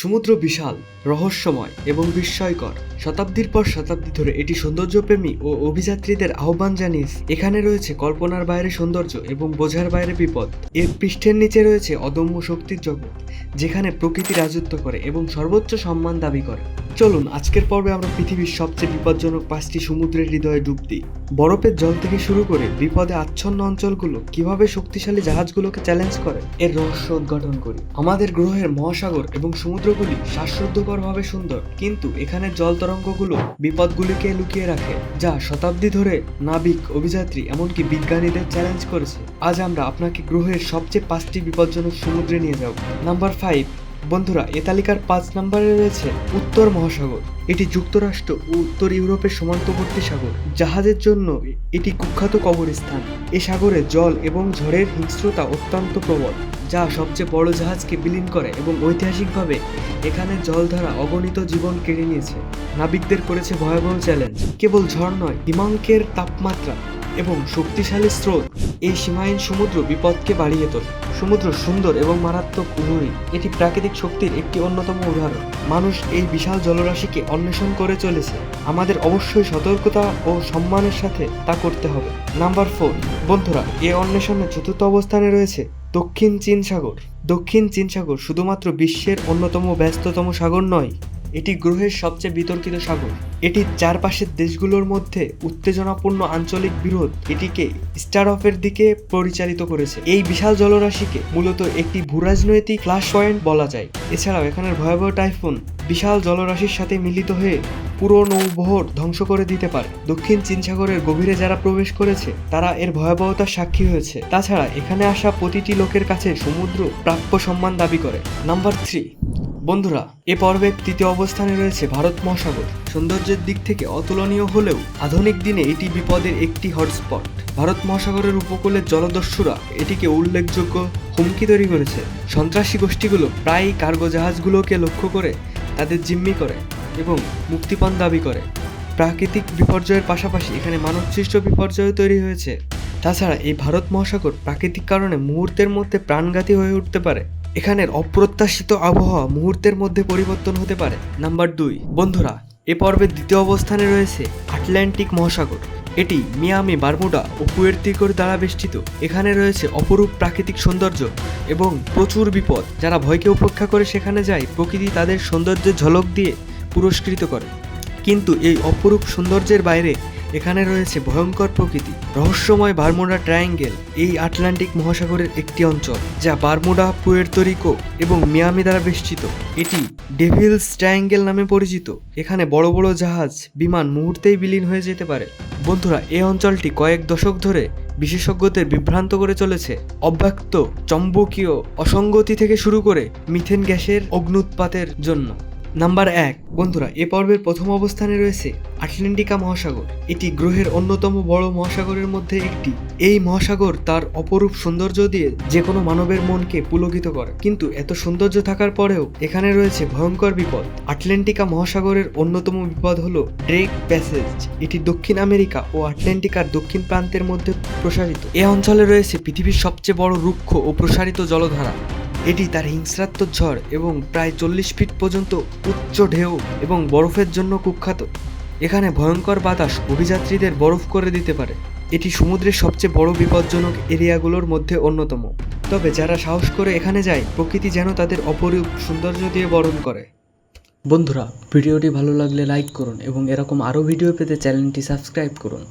সমুদ্র বিশাল, রহস্যময় এবং বিস্ময়কর। শতাব্দীর পর শতাব্দী ধরে এটি সৌন্দর্যপ্রেমী ও অভিযাত্রীদের আহ্বান জানিয়েছে এখানে রয়েছে কল্পনার বাইরে সৌন্দর্য এবং বোঝার বাইরে বিপদ। এর পৃষ্ঠের নিচে রয়েছে অদম্য শক্তির জগৎ, যেখানে প্রকৃতি রাজত্ব করে এবং সর্বোচ্চ সম্মান দাবি করে। চলুন, আজকের পর্বে আমরা পৃথিবীর সবচেয়ে বিপজ্জনক পাঁচটি সমুদ্রের হৃদয়ে ডুব দিই। বরফের জল থেকে শুরু করে বিপদে আচ্ছন্ন অঞ্চলগুলো কীভাবে শক্তিশালী জাহাজগুলোকে চ্যালেঞ্জ করে, এর রহস্য উদ্ঘাটন করি। আমাদের গ্রহের মহাসাগর এবং সমুদ্রগুলি শ্বাসরুদ্ধকরভাবে সুন্দর, কিন্তু এখানে জল তরঙ্গগুলো বিপদগুলিকে লুকিয়ে রাখে, যা শতাব্দী ধরে নাবিক অভিযাত্রী এমনকি বিজ্ঞানীদের চ্যালেঞ্জ করেছে। আজ আমরা আপনাকে গ্রহের সবচেয়ে পাঁচটি বিপজ্জনক সমুদ্রে নিয়ে যাব। নাম্বার ফাইভ বন্ধুরা, এ তালিকার পাঁচ নম্বরে রয়েছে উত্তর মহাসাগর। এটি যুক্তরাষ্ট্র ও উত্তর ইউরোপের সীমান্তবর্তী সাগর। জাহাজের জন্য এটি কুখ্যাত কবরস্থান। এ সাগরে জল এবং ঝড়ের হিংস্রতা অত্যন্ত প্রবল, যা সবচেয়ে বড় জাহাজকে বিলীন করে এবং ঐতিহাসিকভাবে এখানে জলধারা অগণিত জীবন কেড়ে নিয়েছে। নাবিকদের করেছে ভয়াবহ চ্যালেঞ্জ। কেবল ঝড় নয়, হিমাঙ্কের তাপমাত্রা এবং শক্তিশালী স্রোত এই সীমাহীন সমুদ্র বিপদকে বাড়িয়ে তোলে। সমুদ্র সুন্দর এবং মারাত্মক উভয়ই এটি প্রাকৃতিক শক্তির একটি অন্যতম উদাহরণ। মানুষ এই বিশাল জলরাশিকে অন্বেষণ করে চলেছে। আমাদের অবশ্যই সতর্কতা ও সম্মানের সাথে তা করতে হবে। নাম্বার ফোর, বন্ধুরা, এ অন্বেষণে চতুর্থ অবস্থানে রয়েছে দক্ষিণ চীন সাগর। দক্ষিণ চীন সাগর শুধুমাত্র বিশ্বের অন্যতম ব্যস্ততম সাগর নয় এটি গ্রহের সবচেয়ে বিতর্কিত সাগর। এটির চারপাশের দেশগুলোর মধ্যে উত্তেজনাপূর্ণ আঞ্চলিক বিরোধ এটিকে স্টার অফের দিকে পরিচালিত করেছে। এই বিশাল জলরাশিকে মূলত একটি ভূরাজনৈতিক ফ্লাশ পয়েন্ট বলা যায়। এছাড়াও এখানের ভয়াবহ টাইফুন বিশাল জলরাশির সাথে মিলিত হয়ে পুরো নৌবহর ধ্বংস করে দিতে পারে। দক্ষিণ চীন সাগরের গভীরে যারা প্রবেশ করেছে, তারা এর ভয়াবহতার সাক্ষী হয়েছে। তাছাড়া এখানে আসা প্রতিটি লোকের কাছে সমুদ্র প্রাপ্য সম্মান দাবি করে। নাম্বার থ্রি বন্ধুরা, এ পর্বের তৃতীয় অবস্থানে রয়েছে ভারত মহাসাগর। সৌন্দর্যের দিক থেকে অতুলনীয় হলেও আধুনিক দিনে এটি বিপদের একটি হটস্পট। ভারত মহাসাগরের উপকূলের জলদস্যুরা এটিকে উল্লেখযোগ্য হুমকি তৈরি করেছে। সন্ত্রাসী গোষ্ঠীগুলো প্রায়ই কার্গো জাহাজগুলোকে লক্ষ্য করে, তাদের জিম্মি করে এবং মুক্তিপণ দাবি করে। প্রাকৃতিক বিপর্যয়ের পাশাপাশি এখানে মানবসৃষ্ট বিপর্যয় তৈরি হয়েছে। তাছাড়া এই ভারত মহাসাগর প্রাকৃতিক কারণে মুহূর্তের মধ্যে প্রাণঘাতী হয়ে উঠতে পারে। এখানের অপ্রত্যাশিত আবহাওয়া মুহূর্তের মধ্যে পরিবর্তন হতে পারে। নাম্বার দুই। বন্ধুরা, এ পর্বের দ্বিতীয় অবস্থানে রয়েছে আটলান্টিক মহাসাগর। এটি মিয়ামি, বারমুডা ও পুয়ের্তিকোর দ্বারা বেষ্টিত। এখানে রয়েছে অপরূপ প্রাকৃতিক সৌন্দর্য এবং প্রচুর বিপদ। যারা ভয়কে উপেক্ষা করে সেখানে যায়, প্রকৃতি তাদের সৌন্দর্যের ঝলক দিয়ে পুরস্কৃত করে। কিন্তু এই অপরূপ সৌন্দর্যের বাইরে এখানে রয়েছে ভয়ঙ্কর প্রকৃতি। রহস্যময় বারমুডা ট্রায়াঙ্গেল, এই আটলান্টিক মহাসাগরের একটি অঞ্চল, যা বারমুডা পুয়ের্তোরিকো এবং মিয়ামি দ্বারা বেষ্টিত। এটি ডেভিলস ট্রায়াঙ্গেল নামে পরিচিত। এখানে বড় বড় জাহাজ, বিমান মুহূর্তেই বিলীন হয়ে যেতে পারে। বন্ধুরা, এই অঞ্চলটি কয়েক দশক ধরে বিশেষজ্ঞদের বিভ্রান্ত করে চলেছে। অব্যক্ত চম্বকীয় অসঙ্গতি থেকে শুরু করে মিথেন গ্যাসের অগ্নুৎপাতের জন্য। নাম্বার এক, বন্ধুরা, এ পর্বের প্রথম অবস্থানে রয়েছে আটলান্টিকা মহাসাগর। এটি গ্রহের অন্যতম বড় মহাসাগরের মধ্যে একটি। এই মহাসাগর তার অপরূপ সৌন্দর্য দিয়ে যে কোনো মানবের মনকে পুলকিত করে। কিন্তু এত সৌন্দর্য থাকার পরেও এখানে রয়েছে ভয়ঙ্কর বিপদ। আটলান্টিকা মহাসাগরের অন্যতম বিপদ হলো ড্রেক প্যাসেজ। এটি দক্ষিণ আমেরিকা ও আটলান্টিকার দক্ষিণ প্রান্তের মধ্যে প্রসারিত। এ অঞ্চলে রয়েছে পৃথিবীর সবচেয়ে বড় রুক্ষ ও প্রসারিত জলধারা। এটি তার হিংস্রাত্মক ঝড় এবং প্রায় চল্লিশ ফিট পর্যন্ত উচ্চ ঢেউ এবং বরফের জন্য কুখ্যাত। এখানে ভয়ঙ্কর বাতাস অভিযাত্রীদের বরফ করে দিতে পারে। এটি সমুদ্রের সবচেয়ে বড় বিপজ্জনক এরিয়াগুলোর মধ্যে অন্যতম। তবে যারা সাহস করে এখানে যায়, প্রকৃতি যেন তাদের অপরূপ সৌন্দর্য দিয়ে বরণ করে। বন্ধুরা, ভিডিওটি ভালো লাগলে লাইক করুন এবং এরকম আরও ভিডিও পেতে চ্যানেলটি সাবস্ক্রাইব করুন।